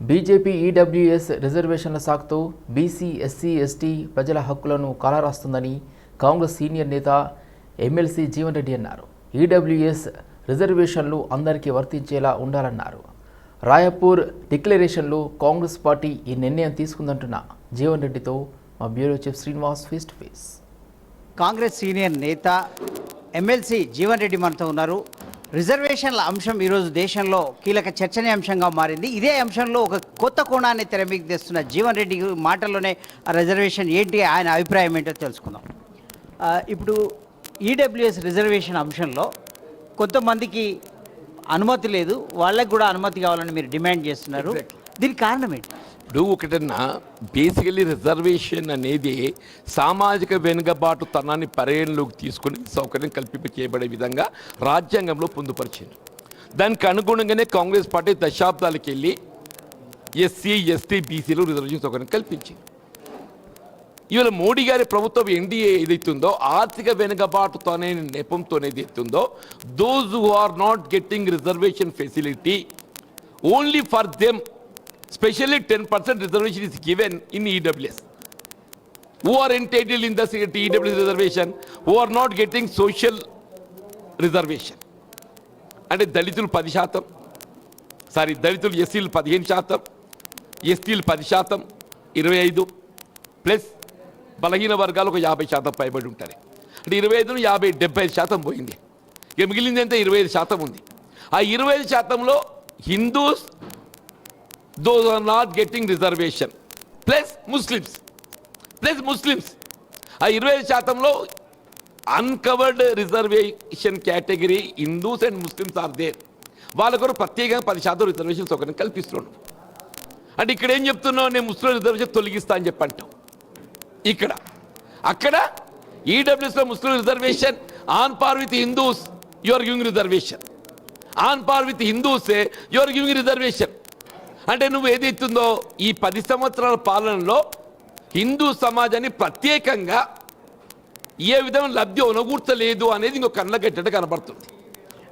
BJP EWS రిజర్వేషన్ల సాకుతో BC SC ST ప్రజల హక్కులను కాలరాస్తుందని కాంగ్రెస్ సీనియర్ నేత ఎమ్మెల్సీ జీవన్ రెడ్డి అన్నారు. ఈడబ్ల్యూఎస్ రిజర్వేషన్లు అందరికీ వర్తించేలా ఉండాలన్నారు. రాయపూర్ డిక్లరేషన్లో కాంగ్రెస్ పార్టీ ఈ నిర్ణయం తీసుకుందంటున్న జీవన్ రెడ్డితో మా bureau chief Srinivas face to face Congress senior నేత ఎమ్మెల్సీ జీవన్ రెడ్డి మనతో ఉన్నారు. రిజర్వేషన్ల అంశం ఈరోజు దేశంలో కీలక చర్చనీయాంశంగా మారింది. ఇదే అంశంలో ఒక కొత్త కోణాన్ని తెర మీకు తెస్తున్న జీవన్ రెడ్డి మాటల్లోనే ఆ రిజర్వేషన్ ఏంటి ఆయన అభిప్రాయం ఏంటో తెలుసుకుందాం. ఇప్పుడు ఈడబ్ల్యూఎస్ రిజర్వేషన్ అంశంలో కొంతమందికి అనుమతి లేదు వాళ్ళకి కూడా అనుమతి కావాలని మీరు డిమాండ్ చేస్తున్నారు. దీనికి కారణం ఏంటి? ఇప్పుడు ఒకటన్నా బేసికలీ రిజర్వేషన్ అనేది సామాజిక వెనుకబాటుతనాన్ని పరిగణలోకి తీసుకుని సౌకర్యం కల్పింప చేయబడే విధంగా రాజ్యాంగంలో పొందుపరిచింది. దానికి అనుగుణంగానే కాంగ్రెస్ పార్టీ దశాబ్దాలకు వెళ్ళి ఎస్సీ ఎస్టీ బీసీలు రిజర్వేషన్ సౌకర్యం కల్పించింది. ఇవాళ మోడీ గారి ప్రభుత్వం ఎన్డీఏ ఏదైతుందో ఆర్థిక వెనుకబాటుతోనే నెపంతో ఏదైతుందో those who are not getting reservation facility only for them specially ten percent reservation is given in EWS who are entitle in the EWS reservation who are not getting social reservation అంటే దళితులు పది శాతం sorry దళితులు ఎస్సీలు పదిహేను శాతం ఎస్టీలు పది శాతం ఇరవై ఐదు ప్లస్ బలహీన వర్గాలు ఒక యాభై శాతం పైబడి ఉంటారు. అంటే ఇరవై ఐదు యాభై డెబ్బై ఐదు శాతం పోయింది. ఇక మిగిలింది ఇరవై ఐదు శాతం ఉంది. ఆ ఇరవై ఐదు శాతంలో Hindus those are not getting reservation plus Muslims plus Muslims ఆ ఇరవై ఐదు శాతంలో uncovered reservation category Hindus and Muslims are there వాళ్ళ కొరకు ప్రత్యేకంగా పది శాతం రిజర్వేషన్ ఒకరిని కల్పిస్తున్నాడు. అంటే ఇక్కడ ఏం చెప్తున్నావు? నేను ముస్లిం రిజర్వేషన్ తొలగిస్తా అని చెప్పంటావు ఇక్కడ. అక్కడ ఈడబ్ల్యూఎస్లో Muslim reservation on par with Hindus your giving reservation on par with Hindus your giving reservation అంటే నువ్వు ఏదైతుందో ఈ పది సంవత్సరాల పాలనలో హిందూ సమాజాన్ని ప్రత్యేకంగా ఏ విధమైన లబ్ధి ఒనగూర్చలేదు అనేది ఇంకో కళ్ళగట్టేట కనబడుతుంది.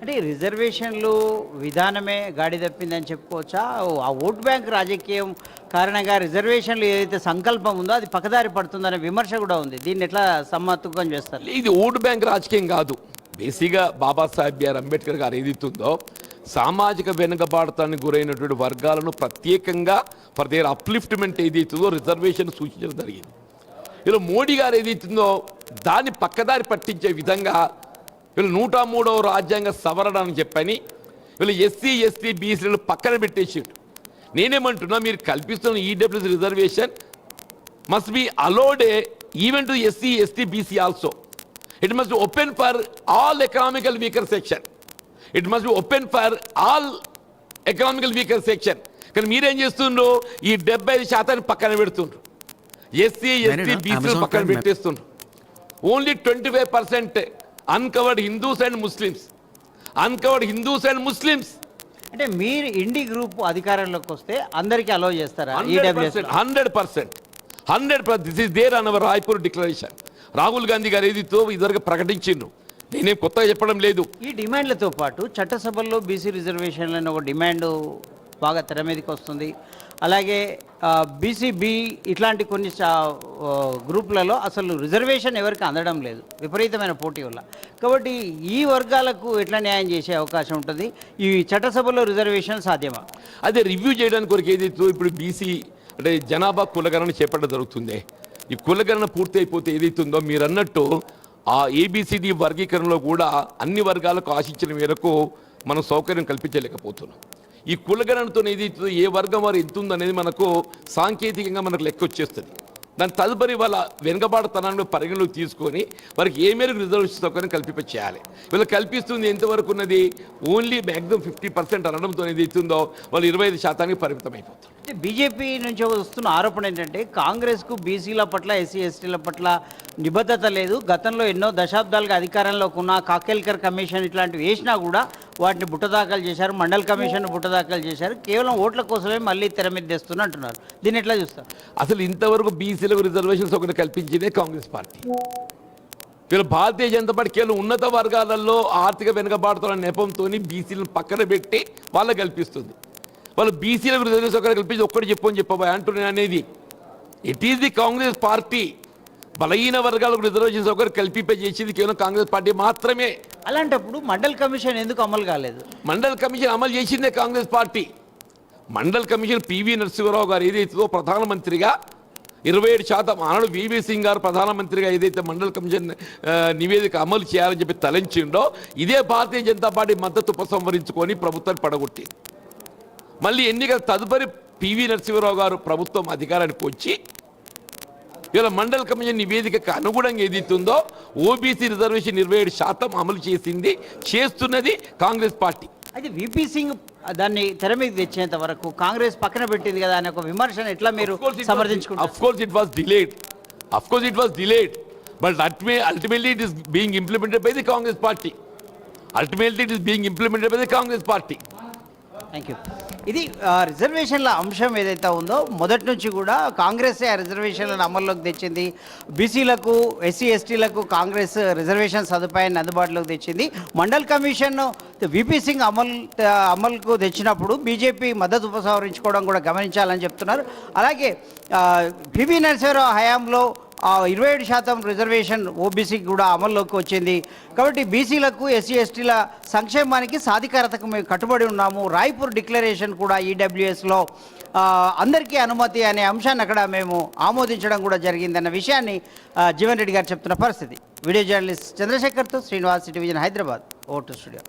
అంటే రిజర్వేషన్లు విధానమే గాడి తప్పిందని చెప్పుకోవచ్చా? ఆ ఓట్ బ్యాంక్ రాజకీయం కారణంగా రిజర్వేషన్లు ఏదైతే సంకల్పం ఉందో అది పక్కదారి పడుతుందనే విమర్శ కూడా ఉంది. దీన్ని ఎట్లా సమ్మతుకం చేస్తారు? ఇది ఓటు బ్యాంక్ రాజకీయం కాదు. బేసిక్గా బాబాసాహెబ్ బిఆర్ అంబేద్కర్ గారు ఏదైతుందో సామాజిక వెనుకబాటుతానికి గురైనటువంటి వర్గాలను ప్రత్యేకంగా ఫర్ దేర్ అప్లిఫ్ట్మెంట్ ఏదైతుందో రిజర్వేషన్ సూచించడం జరిగింది. ఇలా మోడీ గారు ఏదైతుందో దాన్ని పక్కదారి పట్టించే విధంగా వీళ్ళు నూట మూడవ రాజ్యాంగ సవరణ అని చెప్పని వీళ్ళు ఎస్సీ ఎస్టీ బీసీలను పక్కన పెట్టేసిండు. నేనేమంటున్నా మీరు కల్పిస్తున్న EWS reservation must be allowed a, to SC ST BC also. It must open for all economical all section It must be open for all economical weaker section. కానీ మీరేం చేస్తుండ్రు? ఈ డెబ్బై ఐదు శాతాన్ని పక్కన పెడుతుండ్రు. ఎస్సీ ఎస్టీ Amazon పక్కన. పెట్టేస్తుండ్రు. Only twenty five percent uncovered Hindus and Muslims uncovered Hindus and Muslims అంటే మీరు ఇండి గ్రూప్ అధికారంలోకి వస్తే అందరికీ అలో చేస్తారా? Hundred EWS percent hundred percent. Hundred this is there on our Raipur declaration Rahul Gandhi garu ఏదితో ఇదివరకు ప్రకటించిండ్రు నేనేం కొత్తగా చెప్పడం లేదు. ఈ డిమాండ్లతో పాటు చట్టసభల్లో బీసీ రిజర్వేషన్లు అనే ఒక డిమాండ్ బాగా తెర మీదకి వస్తుంది. అలాగే బీసీబీ ఇట్లాంటి కొన్ని గ్రూపులలో అసలు రిజర్వేషన్ ఎవరికి అందడం లేదు. విపరీతమైన పోటీ వల్ల. కాబట్టి ఈ వర్గాలకు ఎట్లా న్యాయం చేసే అవకాశం ఉంటుంది? ఈ చట్టసభలో రిజర్వేషన్ సాధ్యమా? అదే రివ్యూ చేయడానికి కొరకు ఏదైతే ఇప్పుడు బీసీ అంటే జనాభా కులగణన చేపట్టడం జరుగుతుంది. ఈ కులగణన పూర్తి అయిపోతే ఏదైతుందో మీరు అన్నట్టు ఆ ఏబిసిడి వర్గీకరణలో కూడా అన్ని వర్గాలకు ఆశించిన మేరకు మనం సౌకర్యం కల్పించలేకపోతున్నాం. ఈ కులగణనతో ఏదైతుందో ఏ వర్గం వారు ఎంత ఉందనేది మనకు సాంకేతికంగా మనకు లెక్క వచ్చేస్తుంది దాని తదుపరి వాళ్ళ వెనుకబాటుతనాన్ని పరిగణలోకి తీసుకొని వారికి ఏ మేరకు రిజర్వేషన్ సౌకర్యం కల్పింప చేయాలి. వీళ్ళు కల్పిస్తుంది ఎంతవరకు ఉన్నది? ఓన్లీ మ్యాక్సిమం ఫిఫ్టీ పర్సెంట్ అనడంతో ఏది ఇస్తుందో వాళ్ళు ఇరవై ఐదు శాతానికి పరిమితం అయిపోతారు బీజేపీ నుంచి వస్తున్న ఆరోపణ ఏంటంటే కాంగ్రెస్కు బీసీల పట్ల ఎస్సీ ఎస్టీల పట్ల నిబద్ధత లేదు. గతంలో ఎన్నో దశాబ్దాలుగా అధికారంలోకి ఉన్న కాకేల్కర్ కమిషన్ ఇట్లాంటివి వేసినా కూడా వాటిని బుట్టదాఖలు చేశారు మండల్ కమిషన్ బుట్టదాఖలు చేశారు కేవలం ఓట్ల కోసమే మళ్ళీ తెర మీద తెస్తున్నా అంటున్నారు. దీన్ని ఎట్లా చూస్తారు? అసలు ఇంతవరకు బీసీలకు రిజర్వేషన్ సౌకర్యం కల్పించిందే కాంగ్రెస్ పార్టీ. వీళ్ళు భారతీయ జనతా పార్టీ కేవలం ఉన్నత వర్గాలలో ఆర్థిక వెనుకబాటుతున్న నెపంతో బీసీలను పక్కన పెట్టి వాళ్ళకి కల్పిస్తుంది. వాళ్ళు బీసీలకు రిజర్వేషన్ ఒకటి కల్పించి ఒక్కటి చెప్పు అని చెప్పబోయే అంటున్నాను అనేది. It is the Congress party బలహీన వర్గాలకు రిజర్వేషన్ సౌకర్యం కల్పింపజేసింది కేవలం కాంగ్రెస్ పార్టీ మాత్రమే. అలాంటప్పుడు మండల్ కమిషన్ ఎందుకు అమలు కాలేదు? మండల్ కమిషన్ అమలు చేసిందే Congress party. Mandal commission PV Narasimharao గారు ఏదైతుందో ప్రధానమంత్రిగా ఇరవై ఏడు శాతం ఆనాడు వివి సింగ్ గారు ప్రధానమంత్రిగా ఏదైతే మండల కమిషన్ నివేదిక అమలు చేయాలని చెప్పి తలంచిండో ఇదే భారతీయ జనతా పార్టీ మద్దతు ఉపసంహరించుకొని ప్రభుత్వాన్ని పడగొట్టి మళ్ళీ ఎన్నికల తదుపరి పివి నరసింహరావు గారు ప్రభుత్వం అధికారానికి వచ్చి ఇలా మండల కమిషన్ నివేదికకు అనుగుణంగా ఏదితుందో ఓబీసీ రిజర్వేషన్ ఇరవై ఏడు శాతం అమలు చేసింది చేస్తున్నది కాంగ్రెస్ పార్టీ. అయితే విపీ సింగ్ దాన్ని తెర మీద తెచ్చేంత వరకు కాంగ్రెస్ పక్కన పెట్టింది కదా అనే ఒక విమర్శన ఎట్లా మీరు సమర్థించుకుంటారు? Of it was delayed of it was delayed but ultimate ultimately it is being implemented Congress party ultimately it is being implemented by the Congress party thank you ఇది రిజర్వేషన్ల అంశం ఏదైతే ఉందో మొదటి నుంచి కూడా కాంగ్రెస్ ఆ రిజర్వేషన్లను అమల్లోకి తెచ్చింది. బీసీలకు ఎస్సీ ఎస్టీలకు కాంగ్రెస్ రిజర్వేషన్ సదుపాయాన్ని అందుబాటులోకి తెచ్చింది. మండల్ కమిషన్ విపి సింగ్ అమలు అమలుకు తెచ్చినప్పుడు బీజేపీ మద్దతు ఉపసంహరించుకోవడం కూడా గమనించాలని చెప్తున్నారు. అలాగే పివి నరసింహరావు హయాంలో ఇరవై ఏడు శాతం రిజర్వేషన్ ఓబీసీకి కూడా అమల్లోకి వచ్చింది. కాబట్టి బీసీలకు ఎస్సీ ఎస్టీల సంక్షేమానికి సాధికారతకు మేము కట్టుబడి ఉన్నాము. రాయ్పూర్ డిక్లరేషన్ కూడా ఈడబ్ల్యూఎస్లో అందరికీ అనుమతి అనే అంశాన్ని అక్కడ మేము ఆమోదించడం కూడా జరిగిందన్న విషయాన్ని జీవన్ రెడ్డి గారు చెప్తున్న పరిస్థితి. వీడియో జర్నలిస్ట్ చంద్రశేఖర్తో శ్రీనివాస్ టెలివిజన్ హైదరాబాద్. ఓటు స్టూడియో.